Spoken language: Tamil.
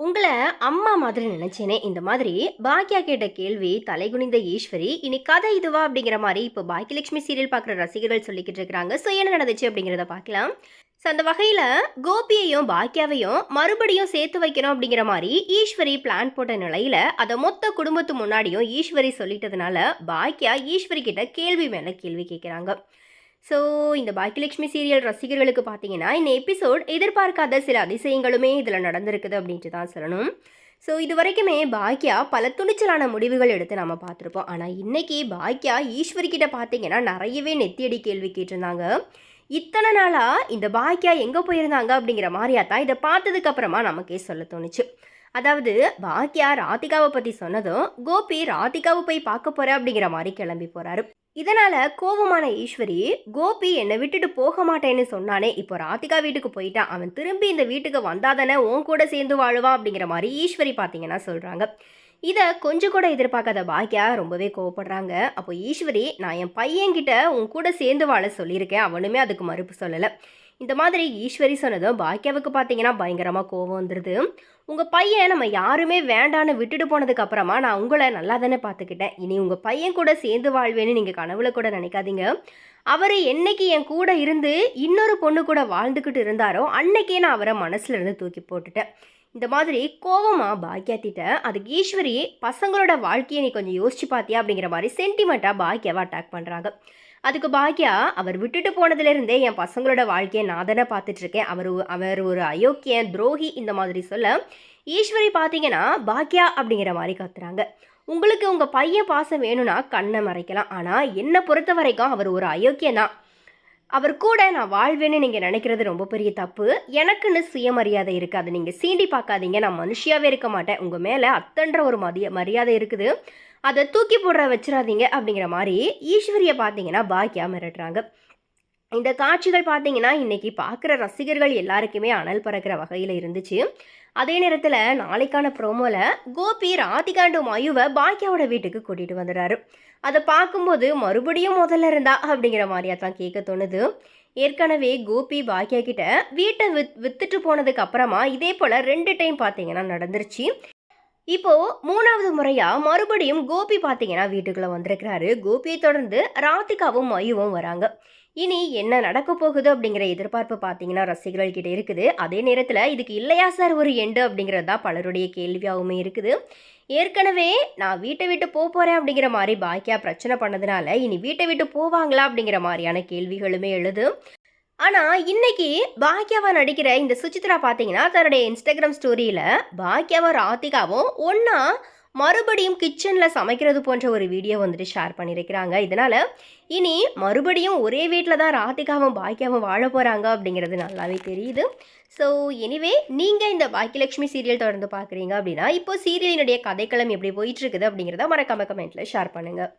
உங்களை அம்மா மாதிரி நினைச்சேனே இந்த மாதிரி பாக்கியா கேட்ட கேள்வி தலைகுனிந்த ஈஸ்வரி இனி கதை இதுவா அப்படிங்கிற மாதிரி இப்போ பாக்கியலட்சுமி சீரியல் பார்க்குற ரசிகர்கள் சொல்லிக்கிட்டு இருக்கிறாங்க ஸோ என்ன நடந்துச்சு அப்படிங்கிறத பார்க்கலாம். ஸோ அந்த வகையில் கோபியையும் பாக்கியாவையும் மறுபடியும் சேர்த்து வைக்கணும் அப்படிங்கிற மாதிரி ஈஸ்வரி பிளான் போட்ட நிலையில் அதை மொத்த குடும்பத்து முன்னாடியும் ஈஸ்வரி சொல்லிட்டதுனால பாக்கியா ஈஸ்வரி கிட்ட கேள்வி மேலே கேள்வி கேட்குறாங்க ஸோ இந்த பாக்கியலட்சுமி சீரியல் ரசிகர்களுக்கு பார்த்தீங்கன்னா இந்த எபிசோட் எதிர்பார்க்காத சில அதிசயங்களுமே இதில் நடந்திருக்குது அப்படின்ட்டு தான் சொல்லணும். ஸோ இது வரைக்குமே பாக்கியா பல துணிச்சலான முடிவுகள் எடுத்து நம்ம பார்த்துருப்போம். ஆனால் இன்றைக்கி பாக்கியா ஈஸ்வரி கிட்ட பார்த்தீங்கன்னா நிறையவே நெத்தியடி கேள்வி கேட்டிருந்தாங்க. இத்தனை நாளாக இந்த பாக்கியா எங்கே போயிருந்தாங்க அப்படிங்கிற மாதிரியா தான் இதை பார்த்ததுக்கப்புறமா நமக்கே சொல்ல தோணுச்சு. அதாவது பாக்கியா ராதிகாவை பற்றி சொன்னதும் கோபி ராதிகாவை போய் பார்க்க போற அப்படிங்கிற மாதிரி கிளம்பி போறாரு. இதனால கோபமான ஈஸ்வரி கோபி என்னை விட்டுட்டு போக மாட்டேன்னு சொன்னானே இப்போ ராதிகா வீட்டுக்கு போயிட்டான் அவன் திரும்பி இந்த வீட்டுக்கு வந்தாதானே உன் கூட சேர்ந்து வாழுவான் அப்படிங்கிற மாதிரி ஈஸ்வரி பார்த்தீங்கன்னா சொல்றாங்க. இதை கொஞ்சம் கூட எதிர்பார்க்காத பாக்கியா ரொம்பவே கோவப்படுறாங்க. அப்போ ஈஸ்வரி நான் என் பையன்கிட்ட உன் கூட சேர்ந்து வாழ சொல்லியிருக்கேன் அவனுமே அதுக்கு மறுப்பு சொல்லலை. இந்த மாதிரி ஈஸ்வரி சொன்னதும் பாக்கியாவுக்கு பார்த்தீங்கன்னா பயங்கரமாக கோவம் வந்துடுது உங்கள் பையன் நம்ம யாருமே வேண்டான்னு விட்டுட்டு போனதுக்கு அப்புறமா நான் உங்களை நல்லா தானே பார்த்துக்கிட்டேன் இனி உங்கள் பையன் கூட சேர்ந்து வாழ்வேன்னு நீங்கள் கனவுல கூட நினைக்காதீங்க. அவர் என்னைக்கு என் கூட இருந்து இன்னொரு பொண்ணு கூட வாழ்ந்துக்கிட்டு இருந்தாரோ அன்னைக்கே நான் அவரை மனசுலேருந்து தூக்கி போட்டுட்டேன். இந்த மாதிரி கோவமாக பாக்கியாத்திட்ட அதுக்கு ஈஸ்வரி பசங்களோட வாழ்க்கையை நீ கொஞ்சம் யோசிச்சு பார்த்தியா அப்படிங்கிற மாதிரி சென்டிமெண்ட்டாக பாக்கியாவை அட்டாக் பண்ணுறாங்க அதுக்கு பாக்கியா அவர் விட்டுட்டு போனதுலேருந்தே என் பசங்களோட வாழ்க்கையை நான் தானே பார்த்துட்ருக்கேன். அவர் அவர் ஒரு அயோக்கியன் துரோகி இந்த மாதிரி சொல்ல ஈஸ்வரி பார்த்தீங்கன்னா பாக்கியா அப்படிங்கிற மாதிரி கத்துறாங்க. உங்களுக்கு உங்கள் பையன் பாசம் வேணும்னா கண்ணை மறைக்கலாம். ஆனால் என்னை பொறுத்த வரைக்கும் அவர் ஒரு அயோக்கியன் தான். அவர் கூட நான் வாழ்வேன்னு நீங்கள் நினைக்கிறது ரொம்ப பெரிய தப்பு. எனக்குன்னு சுயமரியாதை இருக்குது. அதை நீங்கள் சீண்டி பார்க்காதீங்க. நான் மனுஷியாவே இருக்க மாட்டேன். உங்கள் மேலே அத்தன்ற ஒரு மதிய மரியாதை இருக்குது. அதை தூக்கி போடுற வச்சிடாதீங்க அப்படிங்கிற மாதிரி ஈஸ்வரியை பார்த்தீங்கன்னா பாக்கியா மிரட்டுறாங்க. இந்த காட்சிகள் பார்த்தீங்கன்னா இன்றைக்கி பார்க்குற ரசிகர்கள் எல்லாருக்குமே அனல் பறக்கிற வகையில் இருந்துச்சு. அதே நேரத்தில் நாளைக்கான ப்ரோமோவில் கோபி ராதிகாண்டு மயுவை பாக்கியாவோட வீட்டுக்கு கூட்டிகிட்டு வந்துடுறாரு. அதை பார்க்கும்போது மறுபடியும் முதல்ல இருந்தா அப்படிங்கிற மாதிரியா தான் கேட்க தோணுது. ஏற்கனவே கோபி பாக்கியா கிட்ட வீட்டை வித் வித்துட்டு போனதுக்கு அப்புறமா இதே போல் ரெண்டு டைம் பார்த்தீங்கன்னா நடந்துருச்சு. இப்போ மூணாவது முறையா மறுபடியும் கோபி பார்த்தீங்கன்னா வீட்டுக்குள்ள வந்திருக்கிறாரு. கோபியை தொடர்ந்து ராதிகாவும் மயுவும் வராங்க. இனி என்ன நடக்க போகுது அப்படிங்கிற எதிர்பார்ப்பு பார்த்தீங்கன்னா ரசிகர்கள் கிட்ட இருக்குது. அதே நேரத்தில் இதுக்கு இல்லையா சார் ஒரு எண்டு அப்படிங்கிறது தான் பலருடைய கேள்வியாகவுமே இருக்குது. ஏற்கனவே நான் வீட்டை விட்டு போக போகிறேன் அப்படிங்கிற மாதிரி பாக்கியா பிரச்சனை பண்ணதுனால இனி வீட்டை விட்டு போவாங்களா அப்படிங்கிற மாதிரியான கேள்விகளுமே எழுது. ஆனால் இன்னைக்கு பாக்யாவா நடிக்கிற இந்த சுசித்ரா பார்த்தீங்கன்னா தன்னுடைய இன்ஸ்டாகிராம் ஸ்டோரியில் பாக்கியாவும் ராதிகாவும் ஒன்றா மறுபடியும் கிச்சனில் சமைக்கிறது போன்ற ஒரு வீடியோ வந்துட்டு ஷேர் பண்ணியிருக்கிறாங்க. இதனால் இனி மறுபடியும் ஒரே வீட்டில் தான் ராதிகாவும் பாக்கியாவும் வாழ போகிறாங்க அப்படிங்கிறது நல்லாவே தெரியுது. ஸோ எனிவே நீங்கள் இந்த பாக்கியலட்சுமி சீரியல் தொடர்ந்து பார்க்குறீங்க அப்படின்னா இப்போ சீரியலினுடைய கதைக்களம் எப்படி போயிட்டுருக்குது அப்படிங்கிறத மறக்காம கமெண்ட்டில் ஷேர் பண்ணுங்கள்